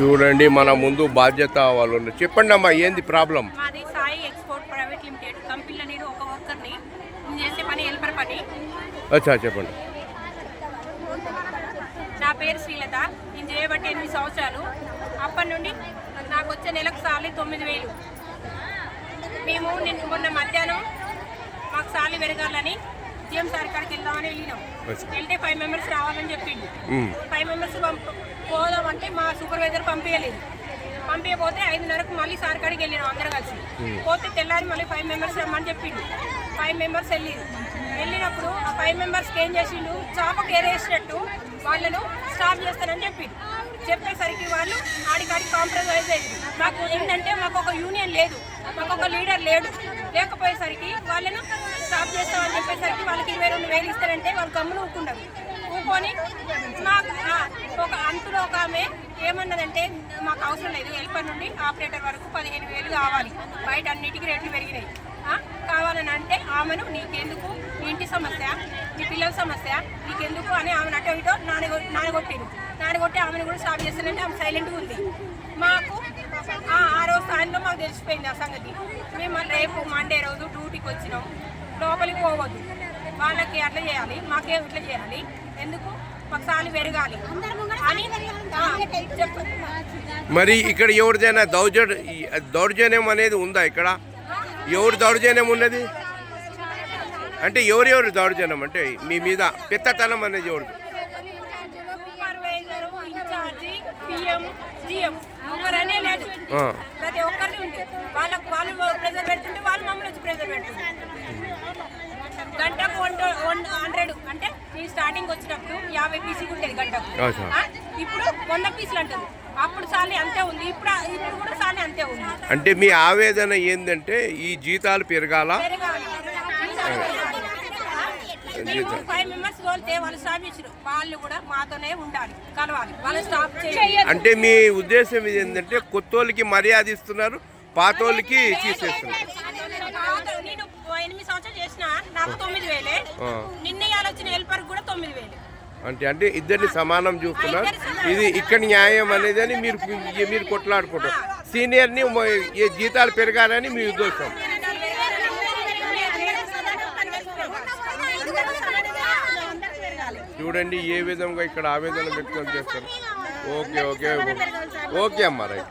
చూడండి మన ముందు బాధ్యత వాళ్ళు ఉన్నారు. చెప్పండి అమ్మా ఏంది ప్రాబ్లం మాది సాయి ఎక్స్పోర్ట్ ప్రైవేట్ లిమిటెడ్ కంపెనీలో నేను ఒక వర్కర్ని నేను చేసే పని హెల్పర్ పని. అచ్చా చెప్పండి. నా పేరు శ్రీలత. నేను చేయబట్టి ఎనిమిది సంవత్సరాలు. అప్పటి నుండి నాకు వచ్చే నెలకు సాలరీ తొమ్మిది వేలు. మేము నిన్న మొన్న మధ్యాహ్నం మాకు సాలరీ పెరగాలని జిఎం సార్ కాడికి వెళ్దామని వెళ్ళినాం. వెళ్తే ఫైవ్ మెంబర్స్ రావాలని చెప్పిండు. ఫైవ్ మెంబర్స్ పోదామంటే మా సూపర్వైజర్ పంపించలేదు పంపించకపోతే ఐదున్నరకు మళ్ళీ సార్ కాడికి వెళ్ళినాం అందరం కలిసి. పోతే తెల్లారి మళ్ళీ ఫైవ్ మెంబర్స్ రమ్మని చెప్పిండు. ఫైవ్ మెంబర్స్ వెళ్ళిరు. వెళ్ళినప్పుడు ఆ ఫైవ్ మెంబర్స్కి ఏం చేసిండు? చాపకు ఏరేసినట్టు వాళ్ళను స్టాప్ చేస్తానని చెప్పిండు. చెప్పేసరికి వాళ్ళు ఆడికాడికి కాంప్రమైజ్ అయ్యింది మాకు ఏంటంటే మాకు ఒక యూనియన్ లేదు. మాకు ఒక లీడర్ లేడు. లేకపోయేసరికి వాళ్ళను స్టాప్ చేస్తామని చెప్పేసరికి వాళ్ళకి ఇరవై రెండు వేలు ఇస్తారంటే వాళ్ళు గమ్మున ఊరుకుంటారు. ఊకొని నాకు ఒక అంతులో ఒక ఆమె ఏమన్నదంటే మాకు అవసరం లేదు హెల్పర్ నుండి ఆపరేటర్ వరకు పదిహేను వేలు కావాలి. బయట అన్నిటికీ రేట్లు పెరిగినాయి. కావాలని అంటే ఆమెను నీకెందుకు? నీ ఇంటి సమస్య నీ పిల్లల సమస్య నీకెందుకు? అని ఆమెను అటో ఇటో నానగొ నానగొట్టింది. నానగొట్టి ఆమెను కూడా స్టాప్ చేస్తానంటే ఆమె సైలెంట్గా ఉంది. మాకు దానిలో మాకు తెలిసిపోయింది ఆ సంగతి. మేము మళ్ళీ రేపు మండే రోజు డ్యూటీకి వచ్చినాం. లోపలికి పోవద్దు. వాళ్ళకి అట్లా చేయాలి మాకే ఇట్లా చేయాలి. ఎందుకు? మాకు పెరగాలి. మరి ఇక్కడ ఎవరిదైనా దౌర్జ దౌర్జన్యం అనేది ఉందా ఇక్కడ? ఎవరు దౌర్జన్యం ఉన్నది? అంటే ఎవరెవరు దౌర్జన్యం? అంటే మీ మీద పెత్తతనం అనేది ఎవరు సూపర్వైజర్ ఇన్ఛార్జి పిఎం జిఎం ఒకరనే లేదు. ప్రతి ఒక్కరిని ఉంది వాళ్ళకు వాళ్ళు ప్రెజర్ పెడుతుంటే వాళ్ళు మమ్మల్ని వచ్చి ప్రెజర్ పెడుతుంది గంటకు వన్ హండ్రెడ్ అంటే నేను స్టార్టింగ్ వచ్చినప్పుడు యాభై పీసీలు ఉండేది గంటకు. ఇప్పుడు వంద పీసులు అంటుంది. అప్పుడు సాలి అంతే ఉంది ఇప్పుడు ఇప్పుడు కూడా సాలి అంతే ఉంది. అంటే మీ ఆవేదన ఏంటంటే ఈ జీతాలు పెరగాలి. మేము ఫైవ్ మెంబర్స్ తోలితే వాళ్ళు స్టాప్ చేసారు వాళ్ళు కూడా మాతోనే ఉండాలి కలవాలి. వాళ్ళు స్టాప్ చేయాలి అంటే మీ ఉద్దేశం ఇది ఏంటంటే కొత్తోళ్ళకి మర్యాద ఇస్తున్నారు పాతోళ్ళకి తీసేస్తున్నారు నేను ఎనిమిది సంవత్సరాలు చేసిన నాకు తొమ్మిది వేలే. ఆ. నిన్న ఇవాళ వచ్చిన హెల్పర్ కూడా తొమ్మిది వేలు. అంటే అంటే ఇద్దరిని సమానం చూస్తున్నారు. ఇది ఇక్కడ న్యాయం అనేది అని మీరు మీరు కొట్లాడుకుంటారు. సీనియర్ని జీతాలు పెరగాలని మీ ఉద్దేశం. చూడండి ఏ విధంగా ఇక్కడ ఆవేదన వ్యక్తం చేస్తారు. Okay okay. ఓకే అమ్మా రైట్.